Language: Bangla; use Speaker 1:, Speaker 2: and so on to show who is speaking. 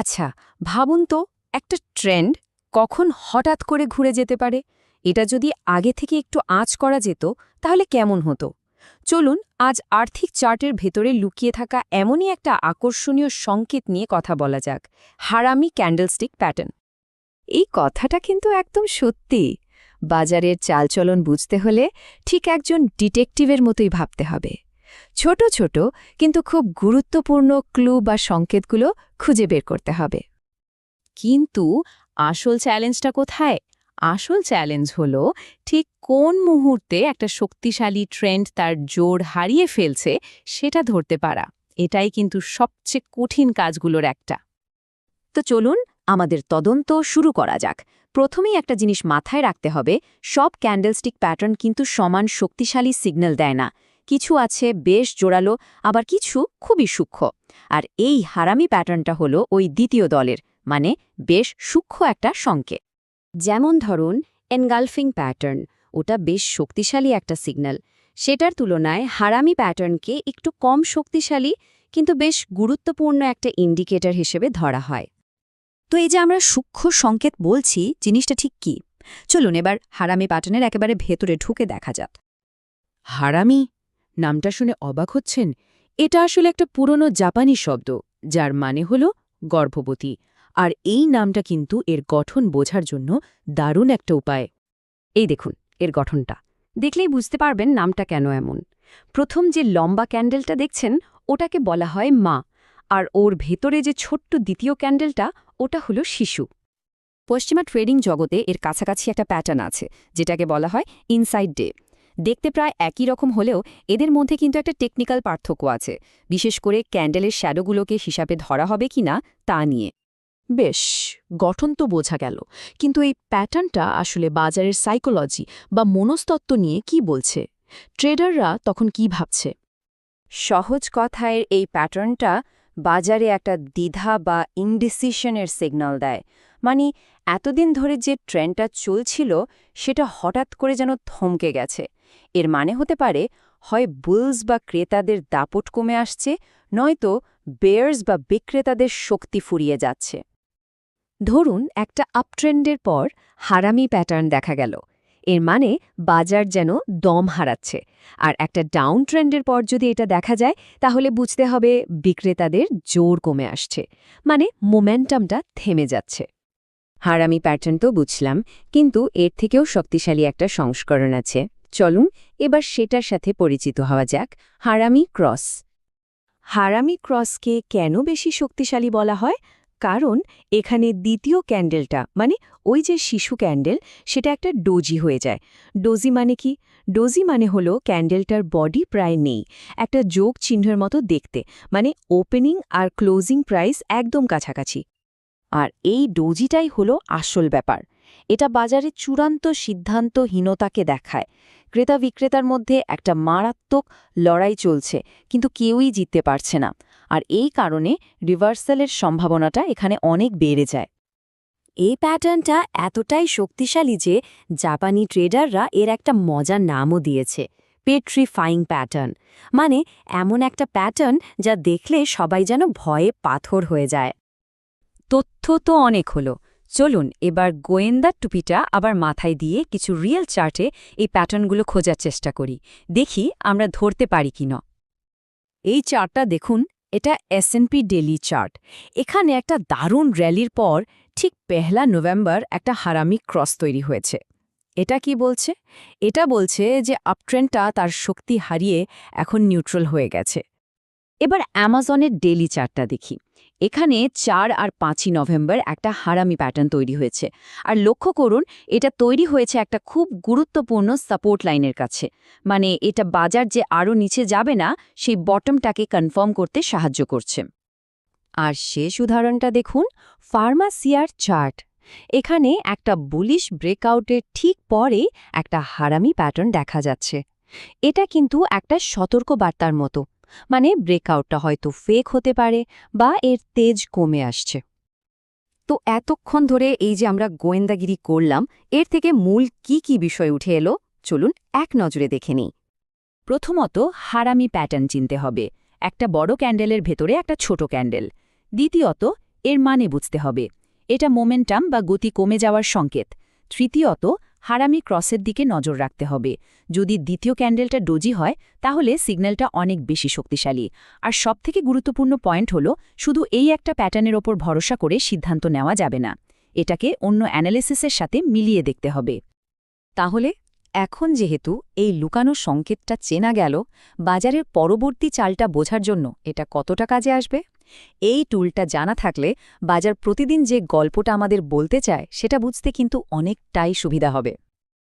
Speaker 1: আচ্ছা ভাবুন তো, একটা ট্রেন্ড কখন হঠাৎ করে ঘুরে যেতে পারে? এটা যদি আগে থেকে একটু আঁচ করা যেত, তাহলে কেমন হতো? চলুন, আজ আর্থিক চার্টের ভেতরে লুকিয়ে থাকা এমনই একটা আকর্ষণীয় সংকেত নিয়ে কথা বলা যাক, হারামি ক্যান্ডেলস্টিক প্যাটার্ন। এই কথাটা কিন্তু একদম সত্যি। বাজারের চালচলন বুঝতে হলে ঠিক একজন ডিটেকটিভের মতোই ভাবতে হবে। ছোট ছোট কিন্তু খুব গুরুত্বপূর্ণ ক্লু বা সংকেতগুলো খুঁজে বের করতে হবে। কিন্তু আসল চ্যালেঞ্জটা কোথায়? আসল চ্যালেঞ্জ হলো, ঠিক কোন মুহূর্তে একটা শক্তিশালী ট্রেন্ড তার জোর হারিয়ে ফেলছে সেটা ধরতে পারা। এটাই কিন্তু সবচেয়ে কঠিন কাজগুলোর একটা। তো চলুন আমাদের তদন্ত শুরু করা যাক। প্রথমেই একটা জিনিস মাথায় রাখতে হবে, সব ক্যান্ডেলস্টিক প্যাটার্ন কিন্তু সমান শক্তিশালী সিগন্যাল দেয় না। কিছু আছে বেশ জোরালো, আবার কিছু খুবই সূক্ষ্ম। আর এই হারামি প্যাটার্নটা হলো ওই দ্বিতীয় দলের মানে বেশ সূক্ষ্ম একটা সংকেত। যেমন ধরুন এনগালফিং প্যাটার্ন ওটা বেশ শক্তিশালী একটা সিগন্যাল সেটার তুলনায় হারামি প্যাটার্নকে একটু কম শক্তিশালী, কিন্তু বেশ গুরুত্বপূর্ণ একটা ইন্ডিকেটর হিসেবে ধরা হয়। তো এই যে আমরা সূক্ষ্ম সংকেত বলছি, জিনিসটা ঠিক কি? চলুন এবার হারামি প্যাটার্নের একেবারে ভেতরে ঢুকে দেখা যাক।
Speaker 2: হারামি নামটা শুনে অবাক হচ্ছেন। এটা আসলে একটা পুরনো জাপানি শব্দ, যার মানে হল গর্ভবতী। আর এই নামটা কিন্তু এর গঠন বোঝার জন্য দারুণ একটা উপায়।
Speaker 1: এই দেখুন, এর গঠনটা। দেখলেই বুঝতে পারবেন নামটা কেন এমন। প্রথম যে লম্বা ক্যান্ডেলটা দেখছেন, ওটাকে বলা হয় মা। আর ওর ভেতরে যে ছোট্ট দ্বিতীয় ক্যান্ডেলটা, ওটা হলো শিশু। পশ্চিমা ট্রেডিং জগতে এর কাছাকাছি একটা প্যাটার্ন আছে, যেটাকে বলা হয় ইনসাইড ডে। দেখতে প্রায় একই রকম হলেও এদের মধ্যে কিন্তু একটা টেকনিক্যাল পার্থক্য আছে। বিশেষ করে ক্যান্ডেলের শ্যাডোগুলোকে হিসাবে ধরা হবে কিনা তা নিয়ে।
Speaker 2: বেশ গঠন তো বোঝা গেল। কিন্তু এই প্যাটার্নটা আসলে বাজারের সাইকোলজি বা মনস্তত্ত্ব নিয়ে কি বলছে? ট্রেডাররা তখন কি ভাবছে?
Speaker 1: সহজ কথায় এই প্যাটার্নটা বাজারে একটা দ্বিধা বা ইনডিসিশনের সিগন্যাল দেয়। মানে এতদিন ধরে যে ট্রেন্ডটা চলছিল সেটা হঠাৎ করে যেন থমকে গেছে। এর মানে হতে পারে, হয় বুলস বা ক্রেতাদের দাপট কমে আসছে, নয়তো বেয়ার্স বা বিক্রেতাদের শক্তি ফুরিয়ে যাচ্ছে। ধরুন, একটা আপট্রেন্ডের পর হারামি প্যাটার্ন দেখা গেল। এর মানে বাজার যেন দম হারাচ্ছে। আর একটা ডাউন ট্রেন্ডের পর যদি এটা দেখা যায়, তাহলে বুঝতে হবে বিক্রেতাদের জোর কমে আসছে। মানে মোমেন্টামটা থেমে যাচ্ছে। হারামি প্যাটার্ন তো বুঝলাম, কিন্তু এর থেকেও শক্তিশালী একটা সংস্করণ আছে। চলুন, এবার সেটার সাথে পরিচিত হওয়া যাক, হারামি ক্রস। হারামি ক্রসকে কেন বেশি শক্তিশালী বলা হয়? কারণ এখানে দ্বিতীয় ক্যান্ডেলটা মানে ওই যে শিশু ক্যান্ডেল, সেটা একটা ডোজি হয়ে যায়। ডোজি মানে কি? ডোজি মানে হলো ক্যান্ডেলটার বডি প্রায় নেই, একটা যোগ চিহ্নের মতো দেখতে মানে ওপেনিং আর ক্লোজিং প্রাইস একদম কাছাকাছি। আর এই ডোজিটাই হলো আসল ব্যাপার। এটা বাজারে চূড়ান্ত সিদ্ধান্তহীনতাকে দেখায়। ক্রেতা বিক্রেতার মধ্যে একটা মারাত্মক লড়াই চলছে, কিন্তু কেউই জিততে পারছে না। আর এই কারণে রিভার্সালের সম্ভাবনাটা এখানে অনেক বেড়ে যায়। এই প্যাটার্নটা এতটাই শক্তিশালী যে জাপানি ট্রেডাররা এর একটা মজার নামও দিয়েছে, পেট্রিফাইং প্যাটার্ন। মানে এমন একটা প্যাটার্ন যা দেখলে সবাই যেন ভয়ে পাথর হয়ে যায়। তথ্য তো অনেক হলো চলুন, এবার গোয়েন্দার টুপিটা আবার মাথায় দিয়ে কিছু রিয়েল চার্টে এই প্যাটার্নগুলো খোঁজার চেষ্টা করি। দেখি আমরা ধরতে পারি কি না এই চার্টটা দেখুন, এটা এসএনপি ডেলি চার্ট এখানে একটা দারুণ র্যালির পর ঠিক পেহলা নভেম্বর একটা হারামি ক্রস তৈরি হয়েছে। এটা কি বলছে? এটা বলছে যে আপট্রেন্ডটা তার শক্তি হারিয়ে এখন নিউট্রাল হয়ে গেছে। এবার অ্যামাজনের ডেলি চার্টটা দেখি। এখানে চার আর পাঁচই নভেম্বর একটা হারামি প্যাটার্ন তৈরি হয়েছে। আর লক্ষ্য করুন, এটা তৈরি হয়েছে একটা খুব গুরুত্বপূর্ণ সাপোর্ট লাইনের কাছে। মানে এটা বাজার যে আরও নিচে যাবে না, সেই বটমটাকে কনফার্ম করতে সাহায্য করছে। আর শেষ উদাহরণটা দেখুন, ফার্মাসিয়ার চার্ট। এখানে একটা বুলিশ ব্রেকআউটের ঠিক পরে একটা হারামি প্যাটার্ন দেখা যাচ্ছে। এটা কিন্তু একটা সতর্ক বার্তার মতো। মানে ব্রেকআউটটা হয়তো ফেক হতে পারে বা এর তেজ কমে আসছে। তো এতক্ষণ ধরে এই যে আমরা গোয়েন্দাগিরি করলাম, এর থেকে মূল কি কি বিষয় উঠে এলো, চলুন এক নজরে দেখে নিই। প্রথমত হারামি প্যাটার্ন চিনতে হবে। একটা বড় ক্যান্ডেলের ভেতরে একটা ছোট ক্যান্ডেল দ্বিতীয়ত,
Speaker 3: এর মানে বুঝতে হবে। এটা মোমেন্টাম বা গতি কমে যাওয়ার সংকেত। তৃতীয়ত হারামি ক্রসের দিকে নজর রাখতে হবে। যদি দ্বিতীয় ক্যান্ডেলটা ডোজি হয়, তাহলে সিগন্যালটা অনেক বেশি শক্তিশালী। আর সবথেকে গুরুত্বপূর্ণ পয়েন্ট হলো, শুধু এই একটা প্যাটার্নের ওপর ভরসা করে সিদ্ধান্ত নেওয়া যাবে না। এটাকে অন্য অ্যানালিসিসের সাথে মিলিয়ে দেখতে হবে।
Speaker 1: তাহলে, এখন যেহেতু এই লুকানো সংকেতটা চেনা গেল, বাজারের পরবর্তী চালটা বোঝার জন্য এটা কতটা কাজে আসবে? এই টুলটা জানা থাকলে বাজার প্রতিদিন যে গল্পটা আমাদের বলতে চায়, সেটা বুঝতে কিন্তু অনেকটাই সুবিধা হবে।